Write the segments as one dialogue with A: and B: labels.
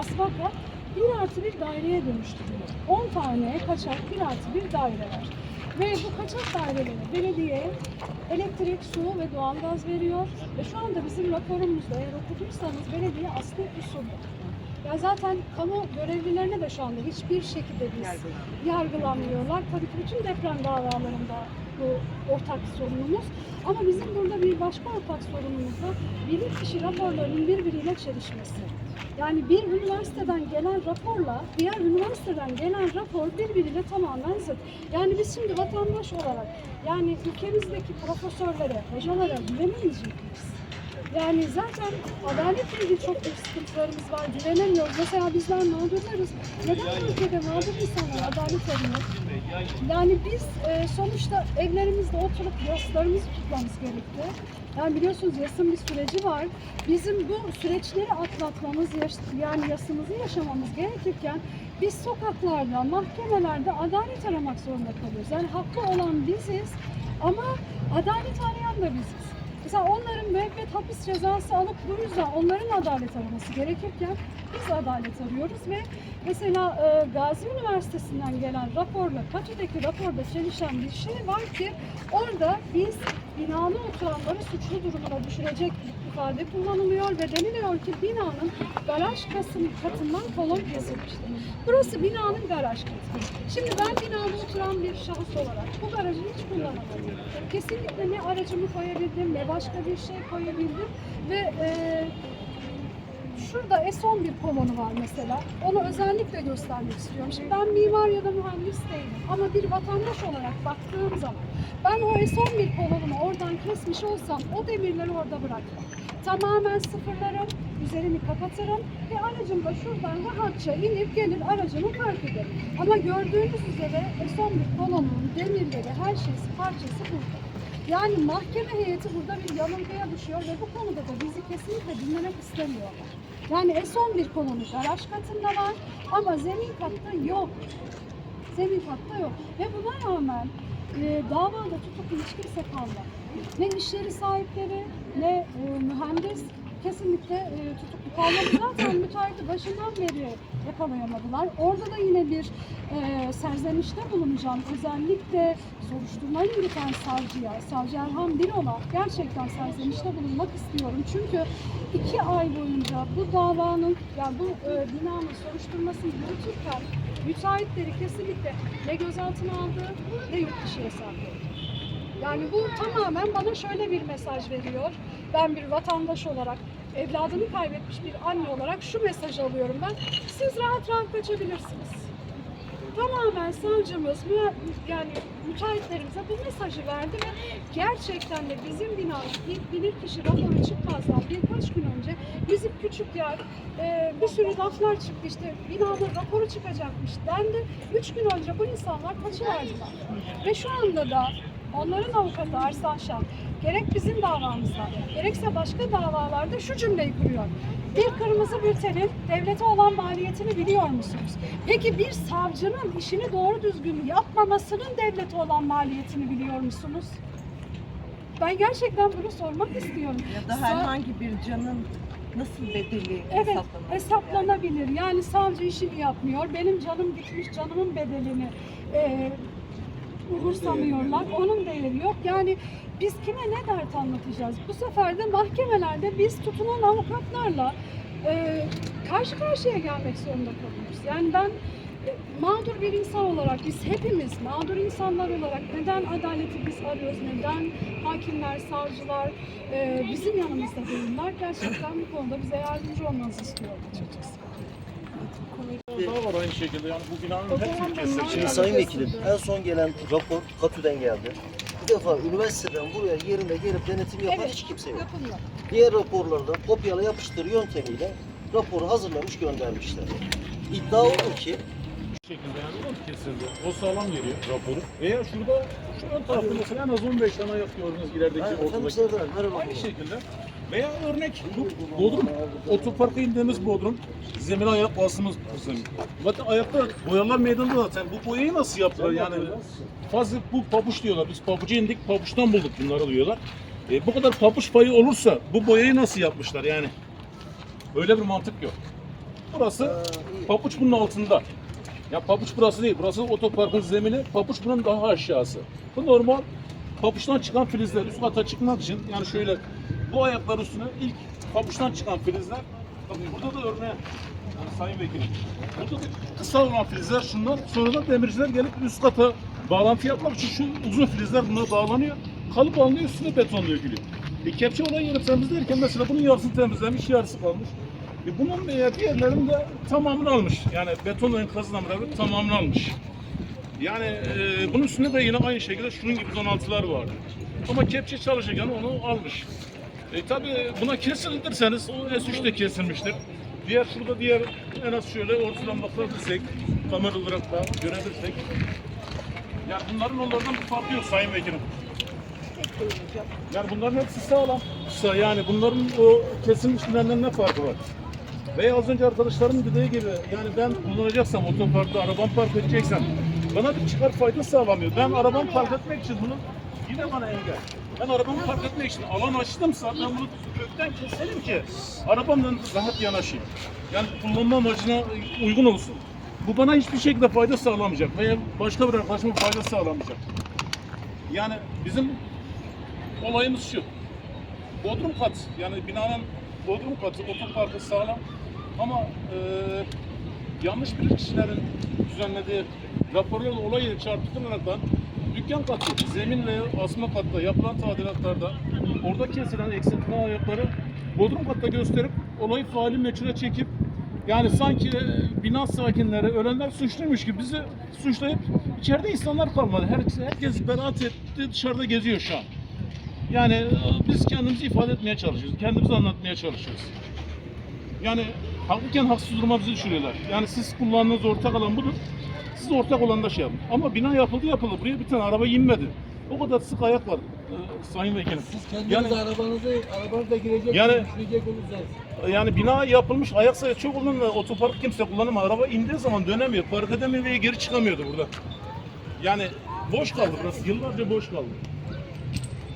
A: asfaltla bir artı bir daireye dönüştürüyor. 10 tane kaçak bir artı bir daire var. Ve bu kaçak dairelere belediye elektrik, su ve doğalgaz veriyor. Ve şu anda bizim raporumuzda eğer okuduysanız belediye asli usulü. Ya zaten kamu görevlilerine de şu anda hiçbir şekilde biz yargılanmıyorlar. Tabii ki bütün deprem davalarında bu ortak sorunumuz. Ama bizim burada bir başka ortak sorunumuz da bilim kişi raporlarının birbiriyle çelişmesi. Yani bir üniversiteden gelen raporla diğer üniversiteden gelen rapor birbiriyle tamamen zıt. Yani biz şimdi vatandaş olarak yani ülkemizdeki profesörlere, hocalara güvenemeyecek miyiz? Yani zaten adaletle ilgili çok büyük sıkıntılarımız var. Güvenemiyoruz. Mesela bizler mağdurlarız. Neden bu ülkede mağdur insanlar adalet arıyor? Yani biz e, sonuçta evlerimizde oturup yaslarımızı tutmamız gerekti. Yani biliyorsunuz yasın bir süreci var. Bizim bu süreçleri atlatmamız, yani yasımızı yaşamamız gerekirken biz sokaklarda, mahkemelerde adalet aramak zorunda kalıyoruz. Yani hakkı olan biziz ama adalet arayan da biziz. Mesela onların müebbet hapis cezası alıp bu yüzden onların adalet araması gerekirken biz adalet arıyoruz ve mesela e, Gazi Üniversitesi'nden gelen raporla FATÜ'deki raporda çelişen bir şey var ki orada biz binada oturanları suçlu durumuna düşürecek ifade kullanılıyor ve deniliyor ki binanın garaj kasım, katından kolon kesilmiştir. Burası binanın garaj katı. Şimdi ben binada oturan bir şahıs olarak bu garajı hiç kullanamadım. Kesinlikle ne aracımı koyabildim ne başka bir şey koyabildim ve e, şurada S11 kolonu var mesela. Onu özellikle göstermek istiyorum. Şimdi ben mimar ya da mühendis ama bir vatandaş olarak baktığım zaman ben o S11 kolonunu oradan kesmiş olsam o demirleri orada bırakmam. Tamamen sıfırlarım, üzerini kapatırım ve aracım da şuradan rahatça inip gelir aracımı park ederim. Ama gördüğünüz üzere S11 kolonunun demirleri, her şeysi, parçası burada. Yani mahkeme heyeti burada bir yanılgıya düşüyor ve bu konuda da bizi kesinlikle dinlemek istemiyorlar. Yani S11 kolonu garaj katında var ama zemin katta yok. Zemin katta yok. Ve buna rağmen e, davada tutuklu hiç kimse kalmadı. Ne iş yeri sahipleri ne e, mühendis kesinlikle e, tutuklu kalmadı. Zaten müteahhiti başından beri yakalayamadılar. Orada da yine bir e, serzenişte bulunacağım. Özellikle soruşturmayı yürüten savcıya, savcı Erhan Birol'a gerçekten serzenişte bulunmak istiyorum. Çünkü iki ay boyunca bu davanın, yani bu e, binanın soruşturmasını yürütürken müteahhitleri kesinlikle ne gözaltına aldı ne yurt dışı yasakladı. Yani bu tamamen bana şöyle bir mesaj veriyor. Ben bir vatandaş olarak, evladını kaybetmiş bir anne olarak şu mesajı alıyorum ben. Siz rahat rahat kaçabilirsiniz. Tamamen savcımız, yani müteahhitlerimize bu mesajı verdi ve gerçekten de bizim binanın ilk bilirkişi raporu çıkmazdan birkaç gün önce bizim küçük yer e, bir sürü laflar çıktı işte binanın raporu çıkacakmış dendi. Üç gün önce bu insanlar kaçıverdiler. Ve şu anda da onların avukatı Arslan Şah gerek bizim davamızda gerekse başka davalarda şu cümleyi kuruyor. Bir kırmızı bültenin devlete olan maliyetini biliyor musunuz? Peki bir savcının işini doğru düzgün yapmamasının devlete olan maliyetini biliyor musunuz? Ben gerçekten bunu sormak istiyorum.
B: Ya da herhangi bir canın nasıl bedeli
A: Evet,
B: hesaplanır?
A: hesaplanabilir. Yani savcı işini yapmıyor. Benim canım gitmiş, canımın bedelini e, umursamıyorlar. Onun değeri yok. Yani biz kime ne dert anlatacağız? Bu sefer de mahkemelerde biz tutulan avukatlarla e, karşı karşıya gelmek zorunda kalıyoruz. Yani ben e, mağdur bir insan olarak biz hepimiz mağdur insanlar olarak neden adaleti biz arıyoruz, neden hakimler, savcılar e, bizim yanımızda değiller? Gerçekten bu konuda bize yardımcı olmanızı istiyorum açıkçası.
C: Daha var aynı şekilde yani bu binanın hepsini kesecek.
D: Şimdi Sayın. Vekilim en son gelen rapor Katü'den geldi. Bir defa üniversiteden buraya yerine gelip denetim yapan
A: Evet.
D: hiç kimse yok.
A: Yapılıyor.
D: Diğer raporlarda kopyala yapıştır yöntemiyle raporu hazırlamış göndermişler. İddia odur ki
C: Bu şekilde yani o kesildi. O sağlam geliyor raporu. Veya şurada şu ön tarafta mesela en az 15 tane ayak gördünüz ilerideki ortadaki. Aynı şekilde. Veya örnek bu Bodrum. Otoparka indiğimiz Bodrum. Zemin ayak basımız zemin. Zaten ayakta boyalar meydanda zaten. Bu boyayı nasıl yaptılar yani? Fazla bu pabuç diyorlar. Biz pabucu indik, pabuçtan bulduk bunları diyorlar. E, bu kadar pabuç payı olursa bu boyayı nasıl yapmışlar yani? Öyle bir mantık yok. Burası papuç bunun altında. Ya papuç burası değil. Burası otoparkın zemini. Papuç bunun daha aşağısı. Bu normal papuçtan çıkan filizler üst kata çıkmak için yani şöyle bu ayaklar üstüne ilk papuçtan çıkan filizler bakın burada da örneğin yani sayın vekilim burada da kısa olan filizler şunlar sonra da demirciler gelip üst kata bağlantı yapmak için şu uzun filizler bunlara bağlanıyor kalıp alınıyor üstüne beton dökülüyor. E, kepçe olan yeri temizlerken mesela bunun yarısını temizlemiş yarısı kalmış. E, bunun e, diğerlerinin de tamamını almış. Yani beton enkazla beraber tamamını almış. Yani e, bunun üstünde de yine aynı şekilde şunun gibi 16'lar vardı. Ama kepçe çalışırken onu almış. E tabi buna kesildirseniz o S3 de kesilmiştir. Diğer şurada diğer en az şöyle ortadan bakabilirsek, kamera olarak da görebilirsek. Yani bunların onlardan bir farkı yok Sayın Vekilim. Yani bunların hepsi sağlam. Sa- Yani bunların o kesilmişlerinden ne farkı var? Veya az önce arkadaşlarım dediği gibi yani ben kullanacaksam otoparkta arabam park edeceksem bana bir çıkar fayda sağlamıyor. Ben arabamı park etmek için bunu yine bana engel. Ben arabamı park etmek için alan açtımsa ben bunu kökten keselim ki arabamla rahat yanaşayım. Yani kullanma amacına uygun olsun. Bu bana hiçbir şekilde fayda sağlamayacak veya başka bir arkadaşıma fayda sağlamayacak. Yani bizim olayımız şu. Bodrum kat yani binanın bodrum katı otoparkı sağlam ama e, yanlış bilir kişilerin düzenlediği raporlarla olayı çarpıtılaraktan dükkan katı, zemin ve asma katta yapılan tadilatlarda orada kesilen eksiltme ayakları bodrum katta gösterip olayı faali meçhule çekip yani sanki e, bina sakinleri, ölenler suçluymuş gibi bizi suçlayıp içeride insanlar kalmadı. Herkes, herkes beraat etti, dışarıda geziyor şu an. Yani e, biz kendimizi ifade etmeye çalışıyoruz. Kendimizi anlatmaya çalışıyoruz. Yani haklıyken haksız duruma bizi düşürüyorlar. Yani siz kullandığınız ortak alan budur. Siz ortak olanda şey yapın. Ama bina yapıldı yapıldı. Buraya bir tane araba inmedi. O kadar sık ayak var e, Sayın Vekilim.
E: Siz kendiniz
C: Yani-
E: arabanızı, arabanızda girecek,
C: Yani-
E: düşürecek olursanız.
C: Yani bina yapılmış, ayak sayısı çok olan otopark kimse kullanamıyor. Araba indiği zaman dönemiyor, park edemiyor ve geri çıkamıyordu burada. Yani boş kaldı burası, yıllarca boş kaldı.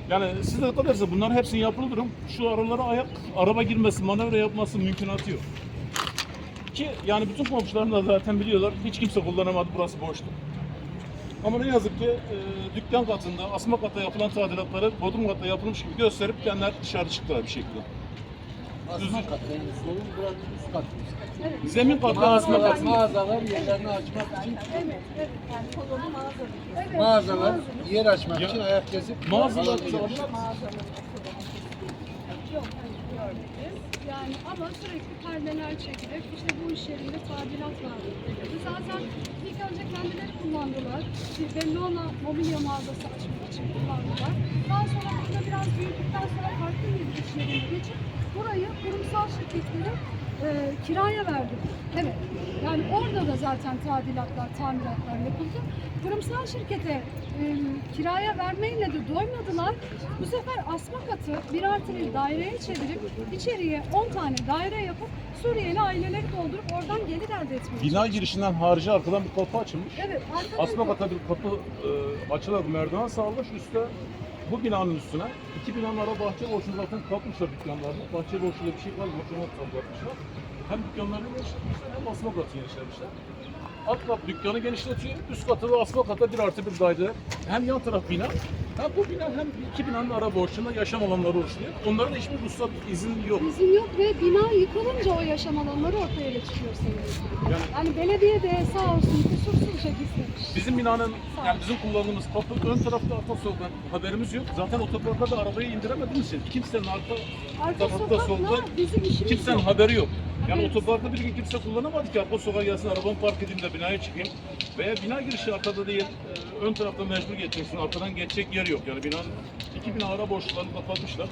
C: Yani siz de dikkat ederseniz bunların hepsini yapılır. Şu aralara ayak, araba girmesi, manevra yapması mümkünatı yok. Ki yani bütün komşularım da zaten biliyorlar, hiç kimse kullanamadı, burası boştu. Ama ne yazık ki e, dükkan katında, asma katta yapılan tadilatları bodrum katta yapılmış gibi gösterip kendiler dışarı çıktılar bir şekilde.
E: Asma kat. Yani solun buranın üst katı.
C: Zemin katta asma
E: Mağazalar,
C: katta.
E: mağazalar yerlerini açmak için,
A: Evet, evet. Yani kolonu mağazalık. Evet,
E: mağazalar yer açmak için ayak kesip
C: Mağazalar.
A: Yok, görmedim. Yani ama sürekli perdeler çekilip işte bu iş yerinde tadilat var dedi. Zaten ilk önce kendileri kullandılar. Bellona mobilya mağazası açmak için kullandılar. Daha sonra burada biraz büyüdükten sonra farklı bir iş yerine geçip burayı kurumsal şirketlere e, kiraya verdik. Evet. Yani orada da zaten tadilatlar, tamiratlar yapıldı. Kurumsal şirkete e, kiraya vermeyle de doymadılar. Bu sefer asma katı bir artı bir daireye çevirip içeriye 10 tane daire yapıp Suriyeli aileleri doldurup oradan gelir elde etmeye
C: Bina girişinden harici arkadan bir kapı açılmış.
A: Evet, arkadan
C: Asma kata bir kapı e, açılarak merdiven sağlamış üstte bu binanın üstüne iki binanın bahçe boşluğunu zaten kapmışlar dükkanlarını. Bahçe boşluğunda bir şey kalmamış onu kapatmışlar. Hem dükkanlarını genişletmişler hem asma katı genişletmişler. Alt kat dükkanı genişletiyor, üst katı ve asma kata bir artı bir daire. Hem yan taraf bina, hem bu bina hem iki binanın ara boşluğunda yaşam alanları oluşturuyor. Onların hiçbir ruhsat izin yok.
A: izin yok ve bina yıkılınca o yaşam alanları ortaya çıkıyor senin.
C: Yani
A: Yani belediye de sağ olsun kusursuzca gizlemiş.
C: Bizim binanın, yani bizim kullandığımız kapı ön tarafta arka sokak haberimiz yok. Zaten otoparka da arabayı indiremediğimiz için kimsenin arka
A: Arka sokakla
C: solda kimsenin
A: yok.
C: haberi yok. Yani otoparkta bir gün kimse kullanamadı ki arka sokağa gelsin arabamı park edeyim de binaya çıkayım. Veya bina girişi arkada değil, e, ön tarafta mecbur geçeceksin. Arkadan geçecek yer yok. Yani binanın iki bina ara boşluklarını kapatmışlar.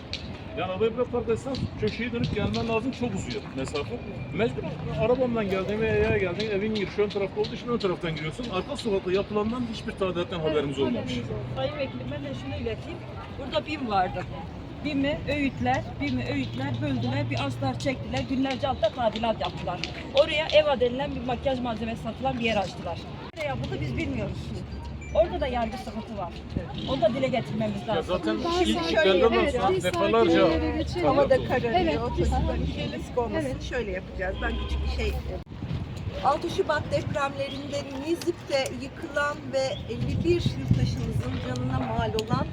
C: Yani arabayı bırak park etsen köşeye dönüp gelmen lazım çok uzuyor mesafe. Mecbur arabamdan geldiğin veya yaya geldiğin evin girişi ön tarafta olduğu için ön taraftan giriyorsun. Arka sokakta yapılandan hiçbir tadilattan haberimiz olmamış.
F: Sayın Vekilim ben de şunu ileteyim. Burada BİM vardı. BİM'i öğütler, BİM'i öğütler böldüler, bir astar çektiler, günlerce altta tadilat yaptılar. Oraya EVA denilen bir makyaj malzemesi satılan bir yer açtılar. Ne yapıldı biz bilmiyoruz. Orada da bir sıkıntı var. Onu da dile getirmemiz
C: Ya
F: lazım.
C: zaten
A: Ben
C: ilk
A: sadece-
C: benden
A: evet,
C: sonra
A: biz
C: defalarca
A: geçelim.
B: Hava da kararıyor.
A: Evet,
B: Çocukların şeyle risk olmasın.
A: Evet.
B: Şöyle yapacağız. Ben küçük bir şey 6 Şubat depremlerinde Nizip'te yıkılan ve 51 yurttaşımızın canına mal olan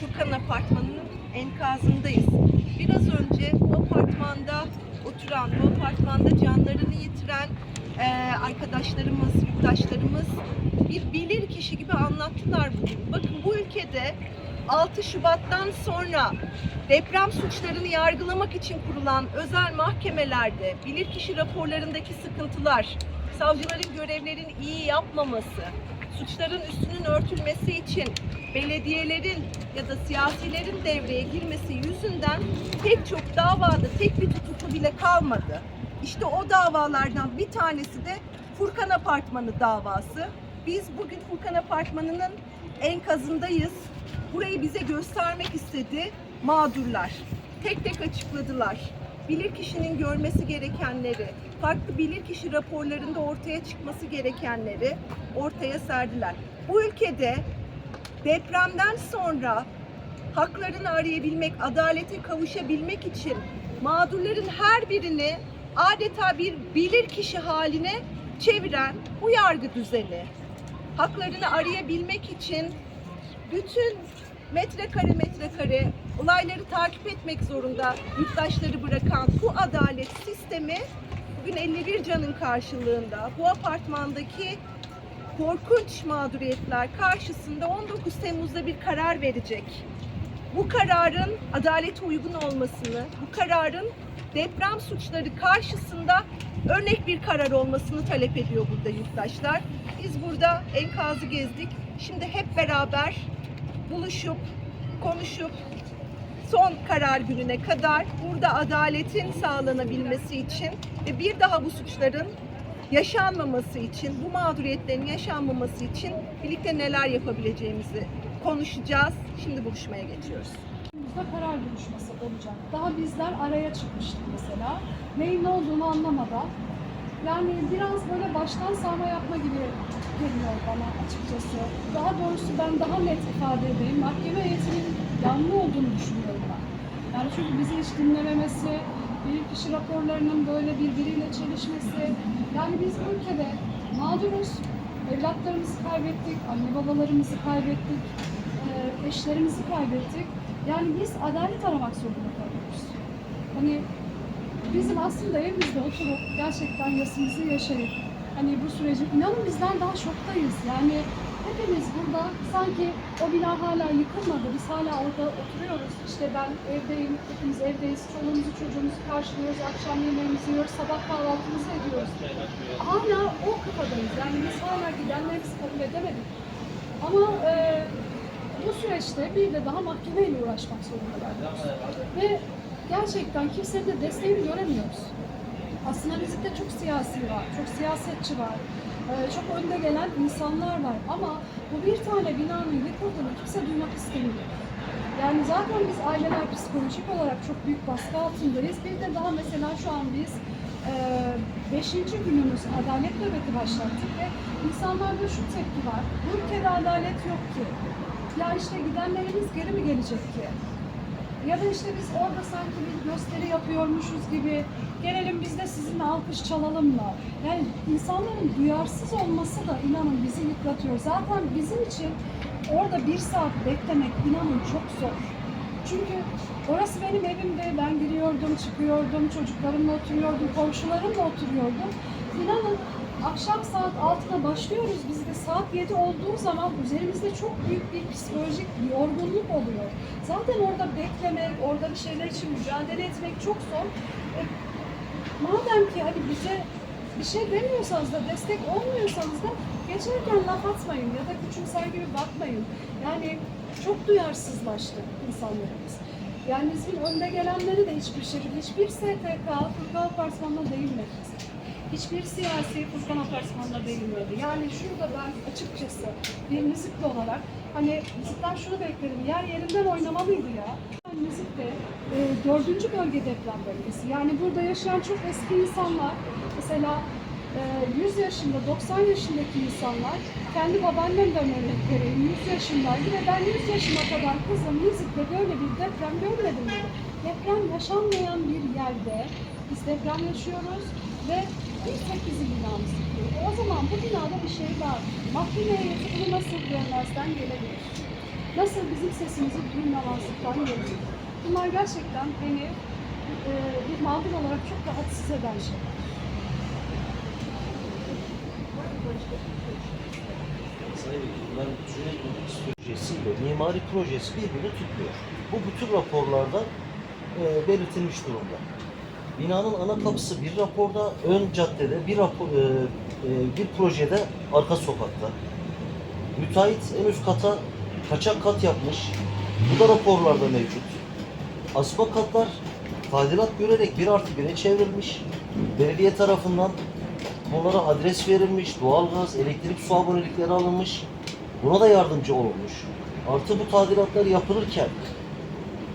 B: Furkan Apartmanı'nın enkazındayız. Biraz önce bu apartmanda oturan, bu apartmanda canlarını yitiren eee, arkadaşlarımız, yurttaşlarımız bir bilir kişi gibi anlattılar bugün. Bakın bu ülkede 6 Şubat'tan sonra deprem suçlarını yargılamak için kurulan özel mahkemelerde bilirkişi raporlarındaki sıkıntılar, savcıların görevlerini iyi yapmaması, suçların üstünün örtülmesi için belediyelerin ya da siyasilerin devreye girmesi yüzünden pek çok davada tek bir tutuklu bile kalmadı. İşte o davalardan bir tanesi de Furkan Apartmanı davası. Biz bugün Furkan Apartmanı'nın enkazındayız. Burayı bize göstermek istedi mağdurlar. Tek tek açıkladılar. Bilirkişinin görmesi gerekenleri, farklı bilirkişi raporlarında ortaya çıkması gerekenleri ortaya serdiler. Bu ülkede depremden sonra haklarını arayabilmek, adalete kavuşabilmek için mağdurların her birini adeta bir bilirkişi haline çeviren bu yargı düzeni. Haklarını arayabilmek için bütün metrekare metrekare olayları takip etmek zorunda yurttaşları bırakan bu adalet sistemi bugün 51 canın karşılığında bu apartmandaki korkunç mağduriyetler karşısında 19 Temmuz'da bir karar verecek. Bu kararın adalete uygun olmasını, bu kararın deprem suçları karşısında örnek bir karar olmasını talep ediyor burada yurttaşlar. Biz burada enkazı gezdik. Şimdi hep beraber buluşup, konuşup son karar gününe kadar burada adaletin sağlanabilmesi için ve bir daha bu suçların yaşanmaması için, bu mağduriyetlerin yaşanmaması için birlikte neler yapabileceğimizi konuşacağız. Şimdi buluşmaya geçiyoruz.
A: Bizde karar görüşmesi olacak. Daha bizler araya çıkmıştık mesela. Neyin ne olduğunu anlamadan. Yani biraz böyle baştan sağma yapma gibi geliyor bana açıkçası. Daha doğrusu ben daha net ifade edeyim. Mahkeme heyetinin yanlı olduğunu düşünüyorum ben. Yani çünkü bizi hiç dinlememesi, bilirkişi raporlarının böyle birbiriyle çelişmesi. Yani biz bu ülkede mağduruz. Evlatlarımızı kaybettik, anne babalarımızı kaybettik, eşlerimizi kaybettik. Yani biz adalet aramak zorunda kalıyoruz. Hani bizim aslında evimizde oturup gerçekten yasımızı yaşayıp hani bu süreci inanın bizden daha şoktayız. Yani hepimiz burada sanki o bina hala yıkılmadı. Biz hala orada oturuyoruz. İşte ben evdeyim, hepimiz evdeyiz. Çoluğumuzu çocuğumuzu karşılıyoruz. Akşam yemeğimizi yiyoruz. Sabah kahvaltımızı ediyoruz. Hala o kafadayız. Yani biz hala gidenlerimizi kabul edemedik. Ama e, bu süreçte bir de daha mahkemeyle uğraşmak zorunda kalıyoruz. Ve gerçekten kimsenin de desteğini göremiyoruz. Aslında Nizip'te çok siyasi var, çok siyasetçi var, e, çok önde gelen insanlar var ama bu bir tane binanın yıkıldığını kimse duymak istemiyor. Yani zaten biz aileler psikolojik olarak çok büyük baskı altındayız. Bir de daha mesela şu an biz e, beşinci günümüz adalet nöbeti başlattık ve insanlarda şu tepki var. Bu ülkede adalet yok ki. Ya işte gidenlerimiz geri mi gelecek ki? Ya da işte biz orada sanki bir gösteri yapıyormuşuz gibi gelelim biz de sizinle alkış çalalım mı? Yani insanların duyarsız olması da inanın bizi yıpratıyor. Zaten bizim için orada bir saat beklemek inanın çok zor. Çünkü orası benim evimde. Ben giriyordum, çıkıyordum, çocuklarımla oturuyordum, komşularımla oturuyordum. İnanın akşam saat 6'da başlıyoruz biz de saat 7 olduğu zaman üzerimizde çok büyük bir psikolojik yorgunluk oluyor. Zaten orada beklemek, orada bir şeyler için mücadele etmek çok zor. E, madem ki hani bize bir şey demiyorsanız da destek olmuyorsanız da geçerken laf atmayın ya da küçümser gibi bakmayın. Yani çok duyarsızlaştı insanlarımız. Yani bizim önde gelenleri de hiçbir şekilde, hiçbir STK Furkan Apartmanı'na değinmedi. Hiçbir siyasi Furkan Apartmanı'na değinmedi. Yani şurada ben açıkçası bir müzikli olarak hani müzikten şunu bekledim, yer yerinden oynamalıydı ya. Müzikte e, dördüncü bölge deprem bölgesi. Yani burada yaşayan çok eski insanlar, mesela Ee, 100 yaşında, 90 yaşındaki insanlar, kendi babaannemden örnek vereyim, 100 yaşındaydı ve ben 100 yaşıma kadar kızım Nizip'te böyle bir deprem görmedim. Deprem yaşanmayan bir yerde biz deprem yaşıyoruz ve bir tek bizim binamız yıkılıyor. O zaman bu binada bir şey var. Mahkeme heyeti bunu nasıl görmezden gelebilir? Nasıl bizim sesimizi duymamazlıktan gelir? Bunlar gerçekten beni e, bir mağdur olarak çok rahatsız eden şeyler.
D: Ben Cüneyt projesiyle mimari projesi birbirini tutmuyor. Bu bütün raporlarda e, belirtilmiş durumda. Binanın ana kapısı bir raporda, ön caddede, bir rapor, e, e, bir projede arka sokakta. Müteahhit en üst kata kaçak kat yapmış. Bu da raporlarda mevcut. Asma katlar tadilat görerek bir artı bire çevrilmiş. Belediye tarafından bunlara adres verilmiş, doğalgaz, elektrik, su abonelikleri alınmış. Buna da yardımcı olunmuş. Artı bu tadilatlar yapılırken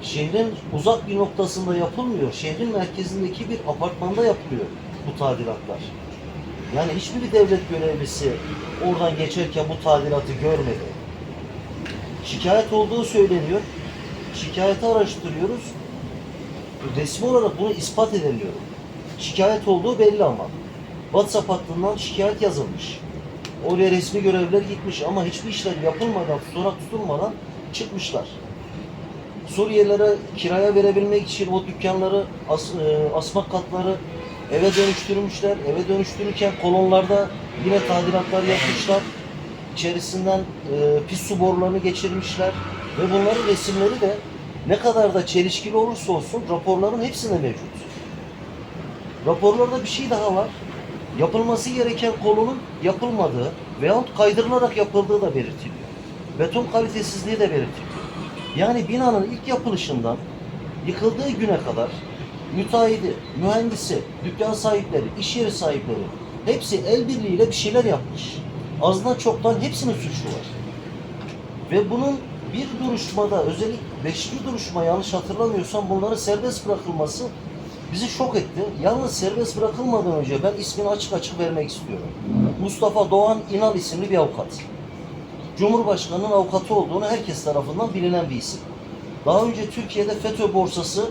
D: şehrin uzak bir noktasında yapılmıyor. Şehrin merkezindeki bir apartmanda yapılıyor bu tadilatlar. Yani hiçbir devlet görevlisi oradan geçerken bu tadilatı görmedi. Şikayet olduğu söyleniyor. Şikayeti araştırıyoruz. Resmi olarak bunu ispat edemiyor. Şikayet olduğu belli ama. WhatsApp hattından şikayet yazılmış. Oraya resmi görevliler gitmiş ama hiçbir işlem yapılmadan, tutanak tutulmadan çıkmışlar. Suriyelilere kiraya verebilmek için o dükkanları, as, e, asma katları eve dönüştürmüşler. Eve dönüştürürken kolonlarda yine tadilatlar yapmışlar. İçerisinden e, pis su borularını geçirmişler. Ve bunların resimleri de ne kadar da çelişkili olursa olsun raporların hepsinde mevcut. Raporlarda bir şey daha var. Yapılması gereken kolonun yapılmadığı veyahut kaydırılarak yapıldığı da belirtiliyor. Beton kalitesizliği de belirtiliyor. Yani binanın ilk yapılışından yıkıldığı güne kadar müteahhidi, mühendisi, dükkan sahipleri, iş yeri sahipleri hepsi el birliğiyle bir şeyler yapmış. Azdan çoktan hepsinin suçu var. Ve bunun bir duruşmada özellikle beşinci duruşma yanlış hatırlamıyorsam bunların serbest bırakılması bizi şok etti. Yalnız serbest bırakılmadan önce ben ismini açık açık vermek istiyorum. Mustafa Doğan İnal isimli bir avukat. Cumhurbaşkanının avukatı olduğunu herkes tarafından bilinen bir isim. Daha önce Türkiye'de FETÖ borsası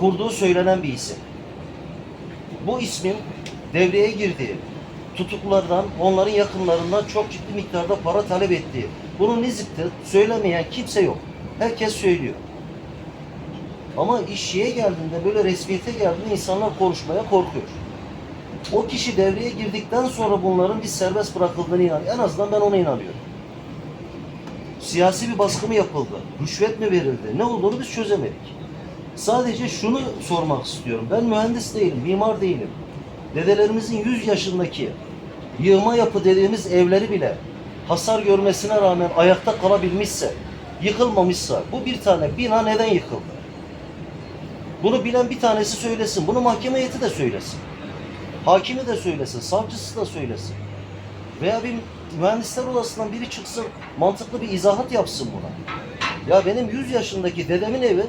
D: kurduğu söylenen bir isim. Bu ismin devreye girdiği, tutuklulardan, onların yakınlarından çok ciddi miktarda para talep ettiği, bunu Nizip'te söylemeyen kimse yok. Herkes söylüyor. Ama iş şeye geldiğinde, böyle resmiyete geldiğinde insanlar konuşmaya korkuyor. O kişi devreye girdikten sonra bunların bir serbest bırakıldığını inanıyor. En azından ben ona inanıyorum. Siyasi bir baskı mı yapıldı? Rüşvet mi verildi? Ne olduğunu biz çözemedik. Sadece şunu sormak istiyorum. Ben mühendis değilim, mimar değilim. Dedelerimizin 100 yaşındaki yığma yapı dediğimiz evleri bile hasar görmesine rağmen ayakta kalabilmişse, yıkılmamışsa bu bir tane bina neden yıkıldı? Bunu bilen bir tanesi söylesin. Bunu mahkeme heyeti de söylesin. Hakimi de söylesin, savcısı da söylesin. Veya bir mühendisler odasından biri çıksın, mantıklı bir izahat yapsın buna. Ya benim 100 yaşındaki dedemin evi,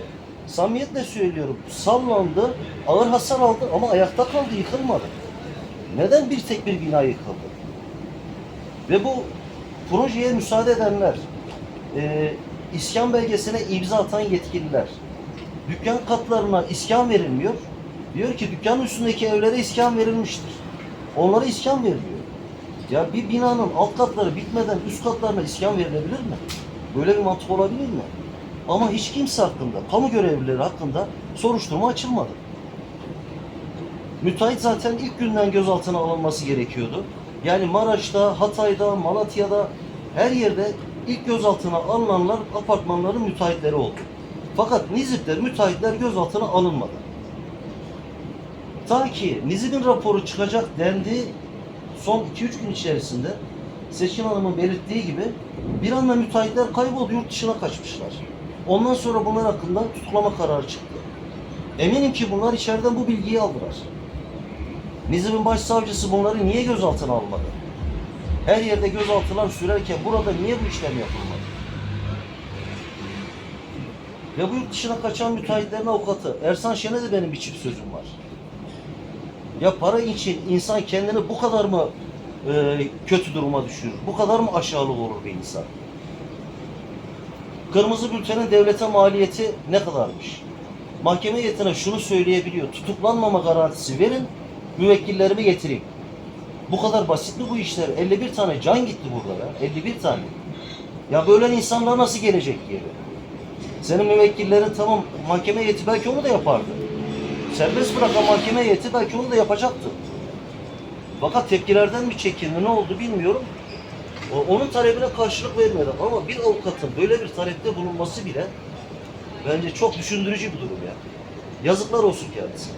D: samimiyetle söylüyorum, sallandı, ağır hasar aldı ama ayakta kaldı, yıkılmadı. Neden bir tek bir bina yıkıldı? Ve bu projeye müsaade edenler, e, iskan belgesine imza atan yetkililer, dükkan katlarına iskan verilmiyor. Diyor ki dükkanın üstündeki evlere iskan verilmiştir. Onlara iskan veriliyor. Ya bir binanın alt katları bitmeden üst katlarına iskan verilebilir mi? Böyle bir mantık olabilir mi? Ama hiç kimse hakkında, kamu görevlileri hakkında soruşturma açılmadı. Müteahhit zaten ilk günden gözaltına alınması gerekiyordu. Yani Maraş'ta, Hatay'da, Malatya'da her yerde ilk gözaltına alınanlar apartmanların müteahhitleri oldu. Fakat Nizip'te müteahhitler gözaltına alınmadı. Ta ki Nizip'in raporu çıkacak dendiği son 2-3 gün içerisinde Seçkin Hanım'ın belirttiği gibi bir anda müteahhitler kayboldu, yurt dışına kaçmışlar. Ondan sonra bunlar hakkında tutuklama kararı çıktı. Eminim ki bunlar içeriden bu bilgiyi aldılar. Nizip'in başsavcısı bunları niye gözaltına almadı? Her yerde gözaltılar sürerken burada niye bu işlem yapılmadı? Ve bu yurt dışına kaçan müteahhitlerin avukatı Ersan Şen'e de benim bir çift sözüm var. Ya para için insan kendini bu kadar mı e, kötü duruma düşürür? Bu kadar mı aşağılık olur bir insan? Kırmızı bültenin devlete maliyeti ne kadarmış? Mahkeme heyetine şunu söyleyebiliyor. Tutuklanmama garantisi verin, müvekkillerimi getireyim. Bu kadar basit mi bu işler? 51 tane can gitti burada ya. 51 tane. Ya böyle insanlar nasıl gelecek geri? Senin müvekkillerin tamam mahkeme heyeti belki onu da yapardı. Serbest bırakan mahkeme heyeti belki onu da yapacaktı. Fakat tepkilerden mi çekindi ne oldu bilmiyorum. Onun talebine karşılık vermedi. Ama bir avukatın böyle bir talepte bulunması bile bence çok düşündürücü bir durum ya. Yazıklar olsun kendisine.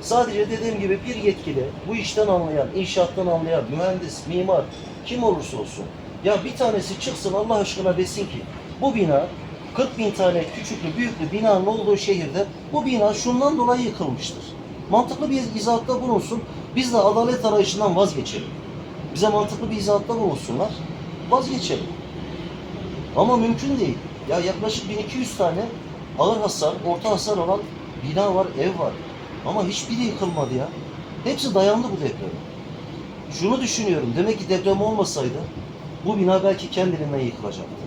D: Sadece dediğim gibi bir yetkili, bu işten anlayan, inşaattan anlayan, mühendis, mimar, kim olursa olsun. Ya bir tanesi çıksın Allah aşkına desin ki bu bina 40 bin tane küçüklü büyüklü binanın olduğu şehirde bu bina şundan dolayı yıkılmıştır. Mantıklı bir izahatta bulunsun. Biz de adalet arayışından vazgeçelim. Bize mantıklı bir izahatta bulunsunlar. Vazgeçelim. Ama mümkün değil. Ya yaklaşık 1200 tane ağır hasar, orta hasar olan bina var, ev var. Ama hiçbiri yıkılmadı ya. Hepsi dayandı bu depreme. Şunu düşünüyorum. Demek ki deprem olmasaydı bu bina belki kendiliğinden yıkılacaktı.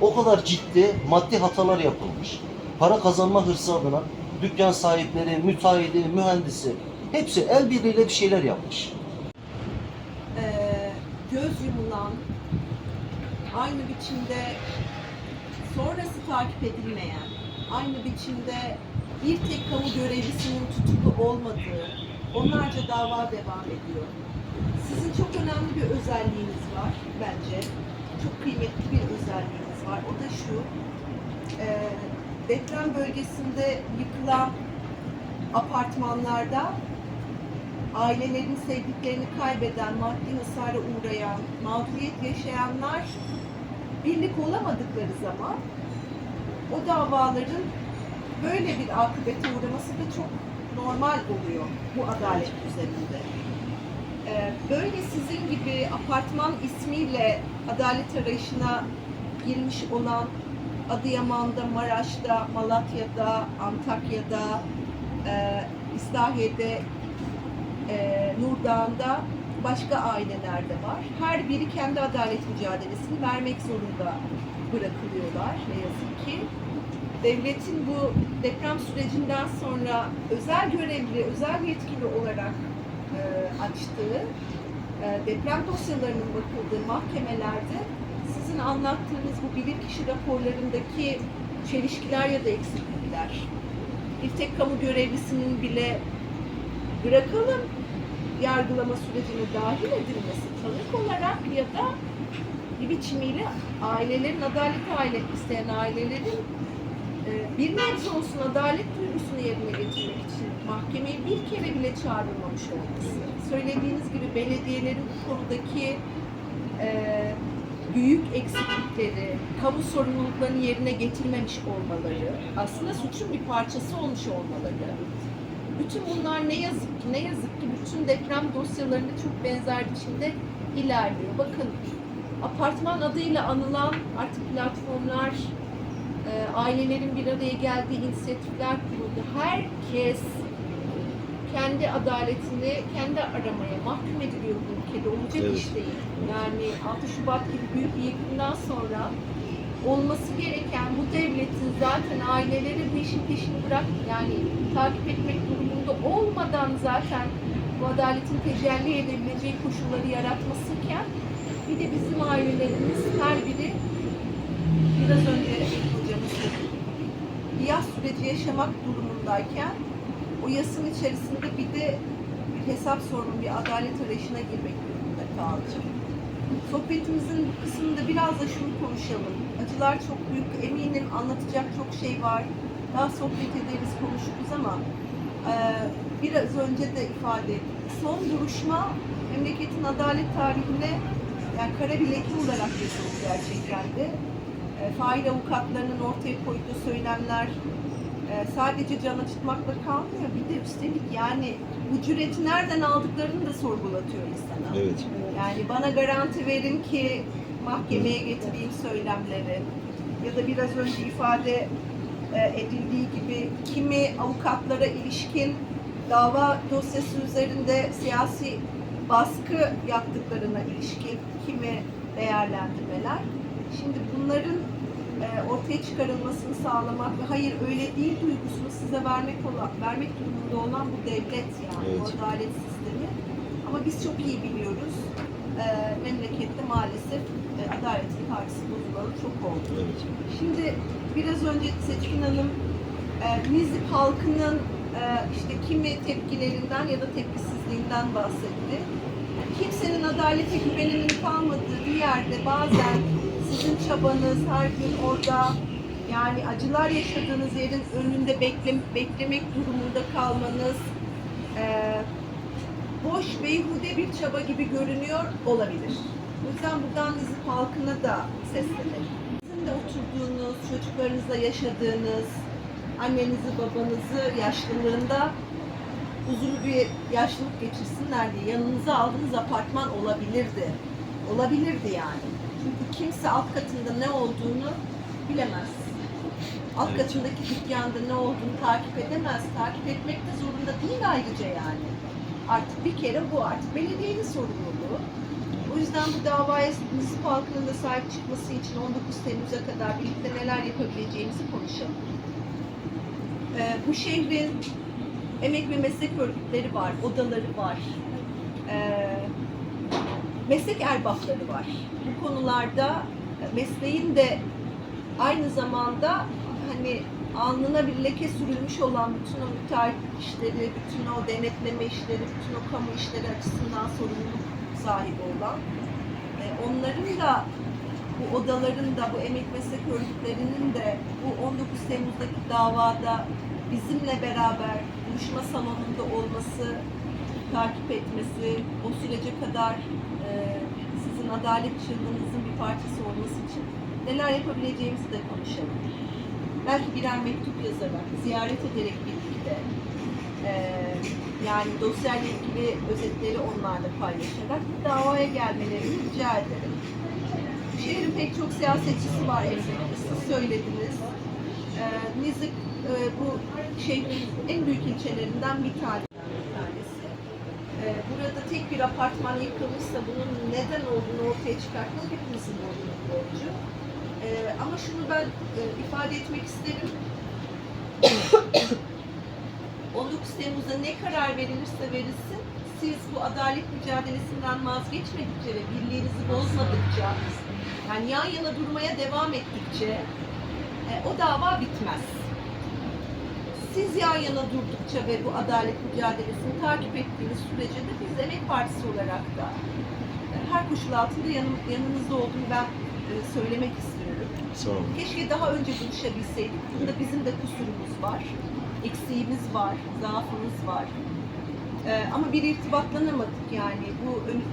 D: O kadar ciddi maddi hatalar yapılmış. Para kazanma hırsı adına dükkan sahipleri, müteahhidi, mühendisi hepsi el birliğiyle bir şeyler yapmış.
B: Ee, göz yumulan, aynı biçimde sonrası takip edilmeyen, aynı biçimde bir tek kamu görevlisinin tutuklu olmadığı onlarca dava devam ediyor. Sizin çok önemli bir özelliğiniz var bence. Çok kıymetli bir özelliğiniz var. O da şu, e, deprem bölgesinde yıkılan apartmanlarda ailelerin sevdiklerini kaybeden, maddi hasara uğrayan, mağduriyet yaşayanlar birlik olamadıkları zaman o davaların böyle bir akıbete uğraması da çok normal oluyor bu adalet düzeninde. Ee, Böyle sizin gibi apartman ismiyle adalet arayışına girmiş olan Adıyaman'da, Maraş'ta, Malatya'da, Antakya'da, e, İslahiye'de, e, Nurdağ'ında başka aileler de var. Her biri kendi adalet mücadelesini vermek zorunda bırakılıyorlar ne yazık ki. Devletin bu deprem sürecinden sonra özel görevli, özel yetkili olarak e, açtığı e, deprem dosyalarının bakıldığı mahkemelerde sizin anlattığınız bu bilirkişi raporlarındaki çelişkiler ya da eksiklikler, bir tek kamu görevlisinin bile bırakalım yargılama sürecine dahil edilmesi tanık olarak ya da bir biçimiyle ailelerin adalet aile isteyen ailelerin e, bir nebze olsun adalet duygusunu yerine getirmek için mahkemeye bir kere bile çağrılmamış olması. Söylediğiniz gibi belediyelerin bu konudaki e, büyük eksiklikleri, kamu sorumluluklarını yerine getirmemiş olmaları, aslında suçun bir parçası olmuş olmaları. Bütün bunlar ne yazık ki, ne yazık ki bütün deprem dosyalarında çok benzer biçimde ilerliyor. Bakın apartman adıyla anılan artık platformlar, e, ailelerin bir araya geldiği inisiyatifler kuruldu. Herkes kendi adaletini kendi aramaya mahkum ediliyor bu ülkede. Olacak
D: Evet.
B: iş değil. Yani 6 Şubat gibi büyük bir yıkımdan sonra olması gereken bu devletin zaten aileleri bu işin peşini bırak yani takip etmek durumunda olmadan zaten bu adaletin tecelli edebileceği koşulları yaratmasıyken bir de bizim ailelerimiz her biri biraz önce hocamız. Bir yaz süreci yaşamak durumundayken o yasın içerisinde bir de bir hesap sorma, bir adalet arayışına girmek durumunda kaldı. Sohbetimizin bu kısmında biraz da şunu konuşalım. Acılar çok büyük, eminim anlatacak çok şey var. Daha sohbet ederiz, konuşuruz ama e, biraz önce de ifade. Son duruşma memleketin adalet tarihine yani kara bir leke olarak yazıldı gerçekten de. E, fail avukatlarının ortaya koyduğu söylemler sadece can acıtmakla kalmıyor. Bir de üstelik yani bu cüreti nereden aldıklarını da sorgulatıyor insana.
D: Evet.
B: Yani bana garanti verin ki mahkemeye getireyim söylemleri ya da biraz önce ifade e, edildiği gibi kimi avukatlara ilişkin dava dosyası üzerinde siyasi baskı yaptıklarına ilişkin kimi değerlendirmeler. Şimdi bunların ortaya çıkarılmasını sağlamak ve hayır öyle değil duygusunu size vermek olan, vermek durumunda olan bu devlet yani
D: Evet.
B: bu adalet sistemi. Ama biz çok iyi biliyoruz. E, memlekette maalesef e, adaletin karşısı bozulan çok oldu.
D: Evet.
B: Şimdi biraz önce Seçkin Hanım e, Nizip halkının e, işte kimi tepkilerinden ya da tepkisizliğinden bahsetti. Kimsenin adalete güveninin kalmadığı bir yerde bazen sizin çabanız her gün orada yani acılar yaşadığınız yerin önünde bekle, beklemek durumunda kalmanız e, boş beyhude bir çaba gibi görünüyor olabilir. O yüzden buradan Nizip halkına da seslenelim. Sizin de oturduğunuz, çocuklarınızla yaşadığınız, annenizi babanızı yaşlılığında huzurlu bir yaşlılık geçirsinler diye yanınıza aldığınız apartman olabilirdi. Olabilirdi yani. Çünkü kimse alt katında ne olduğunu bilemez. Alt
D: Evet.
B: katındaki dükkanda ne olduğunu takip edemez. Takip etmek de zorunda değil ayrıca yani. Artık bir kere bu artık belediyenin sorumluluğu. O yüzden bu davaya Nisip halkının da sahip çıkması için 19 Temmuz'a kadar birlikte neler yapabileceğimizi konuşalım. Ee, bu şehrin emek ve meslek örgütleri var, odaları var. Ee, meslek erbapları var. Bu konularda mesleğin de aynı zamanda hani alnına bir leke sürülmüş olan bütün o müteahhit işleri, bütün o denetleme işleri, bütün o kamu işleri açısından sorumluluk sahibi olan e, onların da bu odaların da bu emek meslek örgütlerinin de bu 19 Temmuz'daki davada bizimle beraber buluşma salonunda olması, takip etmesi, o sürece kadar sizin adalet çığlığınızın bir parçası olması için neler yapabileceğimizi de konuşalım. Belki birer mektup yazarak, ziyaret ederek birlikte, e, yani dosyayla ilgili özetleri onlarla paylaşarak davaya gelmelerini rica ederim. Şehrin pek çok siyasetçisi var elbette, siz söylediniz. E, Nizip e, bu şehrin en büyük ilçelerinden bir tane- burada tek bir apartman yıkılmışsa bunun neden olduğunu ortaya çıkartmak hepimizin borcu. E, ama şunu ben e, ifade etmek isterim. 19 Temmuz'da ne karar verilirse verilsin, siz bu adalet mücadelesinden vazgeçmedikçe ve birliğinizi bozmadıkça, yani yan yana durmaya devam ettikçe e, o dava bitmez. Siz yan yana durdukça ve bu adalet mücadelesini takip ettiğiniz sürece de biz Emek Partisi olarak da e, her koşul altında yanım, yanınızda olduğunu ben e, söylemek istiyorum.
D: Sağ olun.
B: Keşke daha önce buluşabilseydik. Bunda bizim de kusurumuz var. Eksiğimiz var, zaafımız var. Ee, ama bir irtibatlanamadık yani. Bu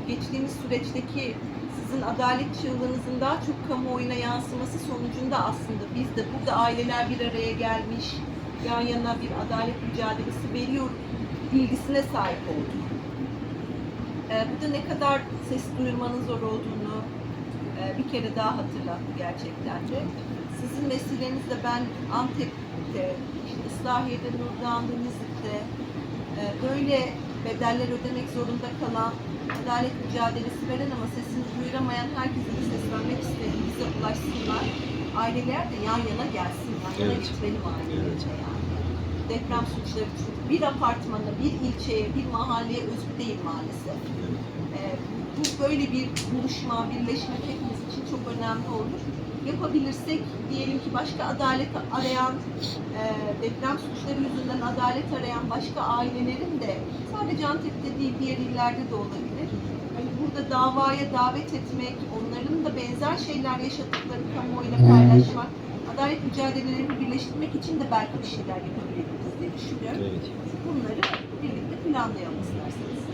B: geçtiğimiz süreçteki sizin adalet çığlığınızın daha çok kamuoyuna yansıması sonucunda aslında biz de burada aileler bir araya gelmiş, yan yana bir adalet mücadelesi veriyor bilgisine sahip olduk. Ee, bu da ne kadar ses duyurmanın zor olduğunu e, bir kere daha hatırlattı gerçekten de. Sizin vesilenizle ben Antep'te, işte Islahiye'de, Nurdan'da, Nizip'te e, böyle bedeller ödemek zorunda kalan, adalet mücadelesi veren ama sesini duyuramayan herkese seslenmek isterim. Bize ulaşsınlar. Aileler de yan yana gelsin. Yan yana
D: Evet.
B: gitmeli ailelerce yani. Deprem suçları çünkü bir apartmana, bir ilçeye, bir mahalleye özgü değil maalesef. Ee, bu böyle bir buluşma, birleşme hepimiz için çok önemli olur. Yapabilirsek diyelim ki başka adalet arayan, e, deprem suçları yüzünden adalet arayan başka ailelerin de sadece Antep'te değil diğer illerde de olabilir. Burada davaya davet etmek, onların da benzer şeyler yaşadıkları kamuoyuyla paylaşmak, adalet mücadelelerini birleştirmek için de belki bir şeyler yapabiliriz diye düşünüyorum.
D: Evet.
B: Bunları birlikte planlayalım isterseniz.